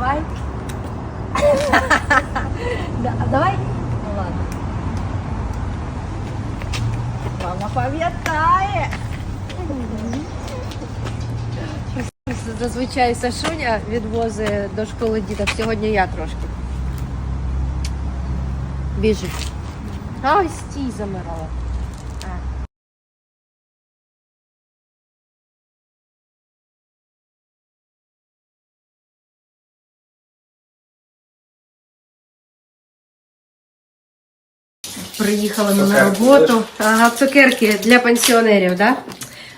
Давай. Да, давай. Ну ладно. Мама пам'ятає. Зазвичай Сашуня відвозить до школи діток. Сьогодні я трошки. Біжить. Ай, стій замирала. Приїхали ми на роботу. Ага, цукерки для пенсіонерів, да?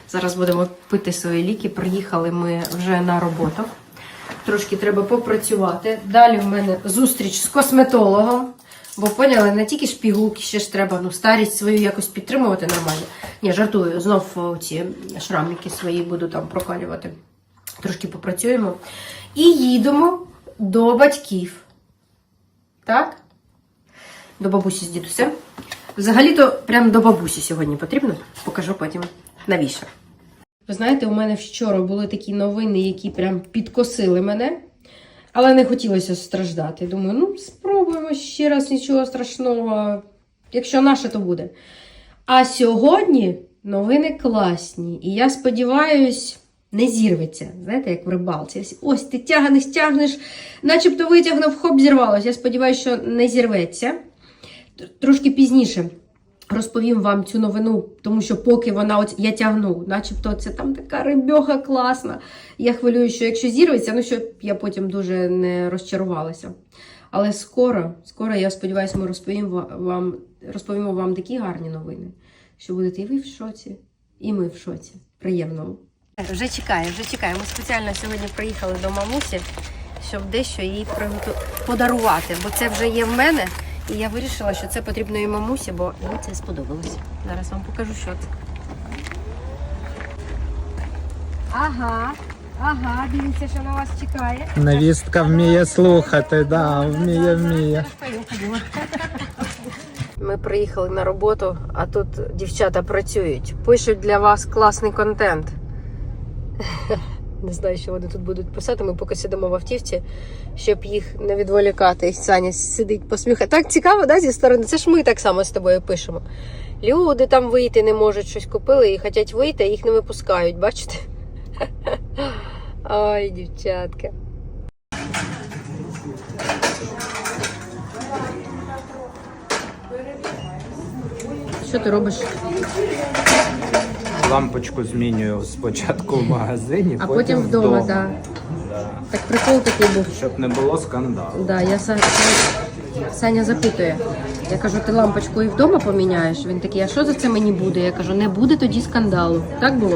Зараз будемо пити свої ліки. Приїхали ми вже на роботу. Трошки треба попрацювати. Далі в мене зустріч з косметологом. Бо поняли, не тільки ж пігулки, ще ж треба ну, старість свою якось підтримувати нормально. Ні, жартую, знов ці шрамики свої буду там прокалювати. Трошки попрацюємо. І їдемо до батьків. Так? До бабусі з дідусем. Взагалі-то прямо до бабусі сьогодні потрібно. Покажу потім навіщо. Ви знаєте, у мене вчора були такі новини, які прям підкосили мене, але не хотілося страждати. Думаю, ну спробуємо ще раз нічого страшного. Якщо наше, то буде. А сьогодні новини класні. І я сподіваюсь, не зірветься. Знаєте, як в рибалці. Ось ти тяга стягнеш, начебто витягнув, хоп, зірвалося. Я сподіваюся, що не зірветься. Трошки пізніше розповім вам цю новину, тому що поки вона от я тягну, начебто це там така рибьоха класна. Я хвилюю, що якщо зірветься, ну щоб я потім дуже не розчарувалася. Але скоро, скоро, я сподіваюся, ми розповімо вам, розповімо вам такі гарні новини, що будете і ви в шоці, і ми в шоці. Приємному. Вже чекає, вже чекає. Ми спеціально сьогодні приїхали до мамусі, щоб дещо їй приготу... подарувати, бо це вже є в мене. І я вирішила, що це потрібно і мамусі, бо їй це сподобалось. Зараз вам покажу, що це. Ага, ага, дивіться, що на вас чекає. Невістка вміє слухати, да, вміє, вміє. Ми приїхали на роботу, а тут дівчата працюють. Пишуть для вас класний контент. Не знаю, що вони тут будуть писати. Ми поки сидимо в автівці, щоб їх не відволікати. І Саня сидить посміхає. Так цікаво, да, зі сторони. Це ж ми так само з тобою пишемо. Люди там вийти не можуть, щось купили і хочуть вийти, а їх не випускають, бачите? Ой, дівчатка. Що ти робиш? Лампочку змінюю спочатку в магазині, А потім вдома, так. Да. Так прикол такий був. Щоб не було скандалу. Да, я Са- Са- Саня запитує. Я кажу, ти лампочку і вдома поміняєш? Він такий, а що за це мені буде? Я кажу, не буде тоді скандалу. Так було?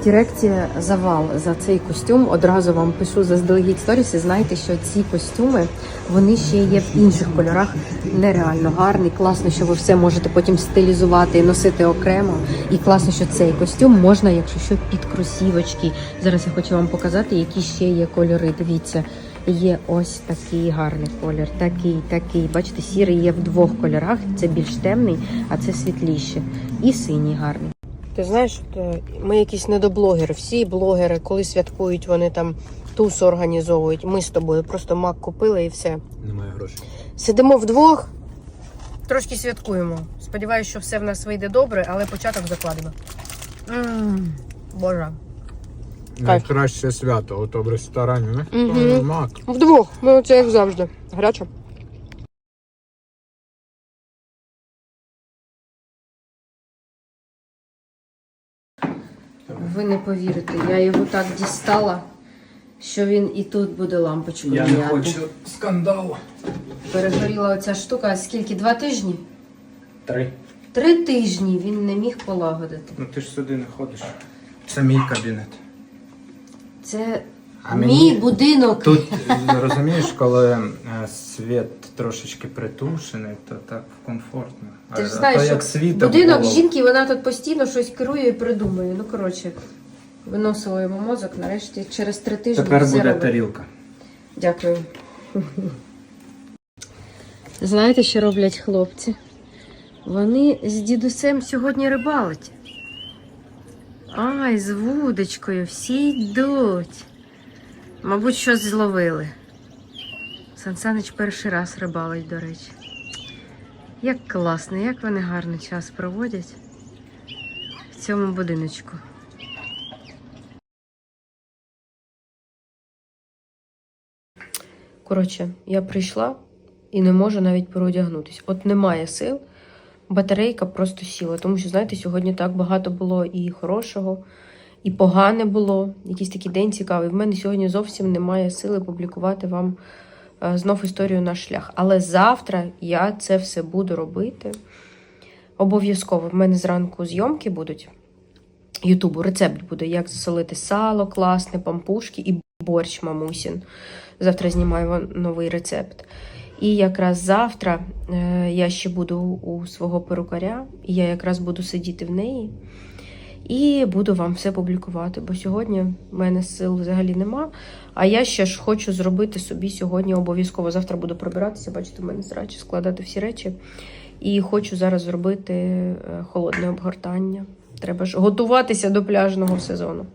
Так. Дирекція завал за цей костюм. Одразу вам пишу заздалегідь сторіси. Знайте, що ці костюми вони ще є в інших кольорах. Нереально гарний. Класно, що ви все можете потім стилізувати і носити окремо. І класно, що цей костюм можна, якщо що, під кросівочки. Зараз я хочу вам показати, які ще є кольори. Дивіться. Є ось такий гарний колір, такий, такий. Бачите, сірий є в двох кольорах. Це більш темний, а це світліше. І синій гарний. Ти знаєш, ми якісь недоблогери. Всі блогери, коли святкують, вони там тусу організовують. Ми з тобою просто мак купили і все. Немає грошей. Сидимо вдвох, трошки святкуємо. Сподіваюсь, що все в нас вийде добре, але початок закладемо. М, Боже. Найкраще свято, ото в ресторані, не? Мгм. Мак. Вдвох. Ми оце як завжди. Гаряче. Ви не повірите, я його так дістала, що він і тут буде лампочку міняти. Скандал. Перегоріла оця штука, скільки? Два тижні? Три. Три тижні він не міг полагодити. Ну ти ж сюди не ходиш. Це мій кабінет. Це А мій будинок. Тут розумієш, коли е, світ трошечки притушений, то так комфортно. Ти ж а знаєш, то як світло будинок було. жінки, вона тут постійно щось керує і придумує. Ну, коротше, виносила йому мозок, нарешті через три тижні. Тепер буде робить. тарілка. Дякую. Знаєте, що роблять хлопці? Вони з дідусем сьогодні рибалять. Ай, з вудочкою, всі йдуть. Мабуть, щось зловили. Сансанич перший раз рибалить, до речі. Як класно, як вони гарний час проводять в цьому будиночку. Коротше, я прийшла і не можу навіть переодягнутися. От немає сил, батарейка просто сіла. Тому що, знаєте, сьогодні так багато було і хорошого, і погане було. Якийсь такий день цікавий. В мене сьогодні зовсім немає сили публікувати вам е, знов історію наш шлях. Але завтра я це все буду робити. Обов'язково. В мене зранку зйомки будуть. Ютубу рецепт буде, як засолити сало, класне, пампушки і борщ мамусін. Завтра знімаю новий рецепт. І якраз завтра е, я ще буду у свого перукаря, і я якраз буду сидіти в неї і буду вам все публікувати. Бо сьогодні в мене сил взагалі нема. А я ще ж хочу зробити собі сьогодні обов'язково. Завтра буду прибиратися, бачите, в мене зрачі складати всі речі. І хочу зараз зробити е, холодне обгортання. Треба ж готуватися до пляжного сезону.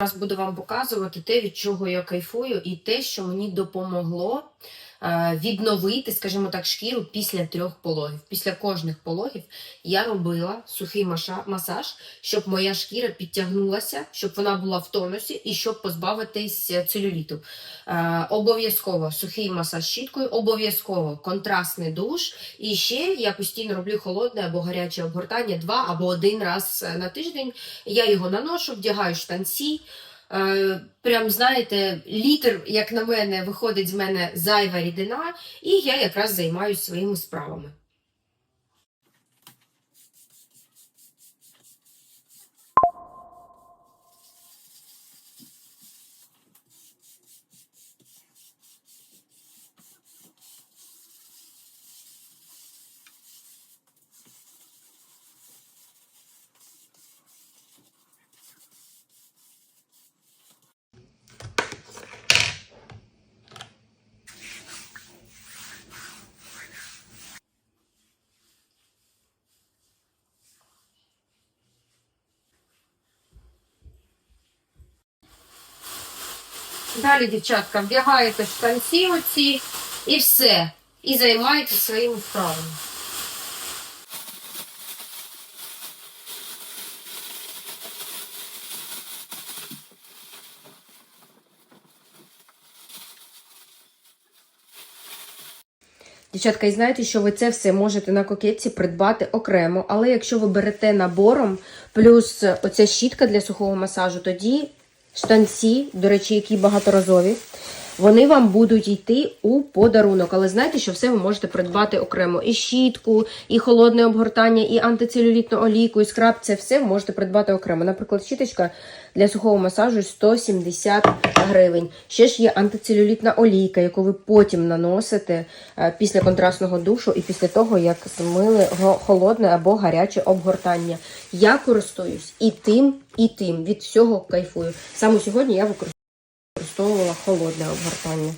Зараз буду вам показувати те, від чого я кайфую, і те, що мені допомогло відновити, скажімо так, шкіру після трьох пологів. Після кожних пологів я робила сухий масаж, щоб моя шкіра підтягнулася, щоб вона була в тонусі і щоб позбавитись е, целюліту. Е, Обов'язково сухий масаж щіткою, обов'язково контрастний душ. І ще я постійно роблю холодне або гаряче обгортання два або один раз е, на тиждень. Я його наношу, вдягаю штанці. Е, прям знаєте, літр, як на мене, виходить з мене зайва рідина, і я якраз займаюся своїми справами. Далі, дівчатка, вдягаєте штанці оці і все. І займаєтесь своїми справами. Дівчатка, і знаєте, що ви це все можете на кокетці придбати окремо, але якщо ви берете набором, плюс оця щітка для сухого масажу, тоді штанці, до речі, які багаторазові, вони вам будуть йти у подарунок. Але знаєте, що все ви можете придбати окремо. І щітку, і холодне обгортання, і антицелюлітну олійку, і скраб це все ви можете придбати окремо. Наприклад, щіточка для сухого масажу 170 гривень. Ще ж є антицелюлітна олійка, яку ви потім наносите е, після контрастного душу і після того, як змили холодне або гаряче обгортання. Я користуюсь і тим, і тим. Від всього кайфую. Саме сьогодні я використовувала холодне обгортання.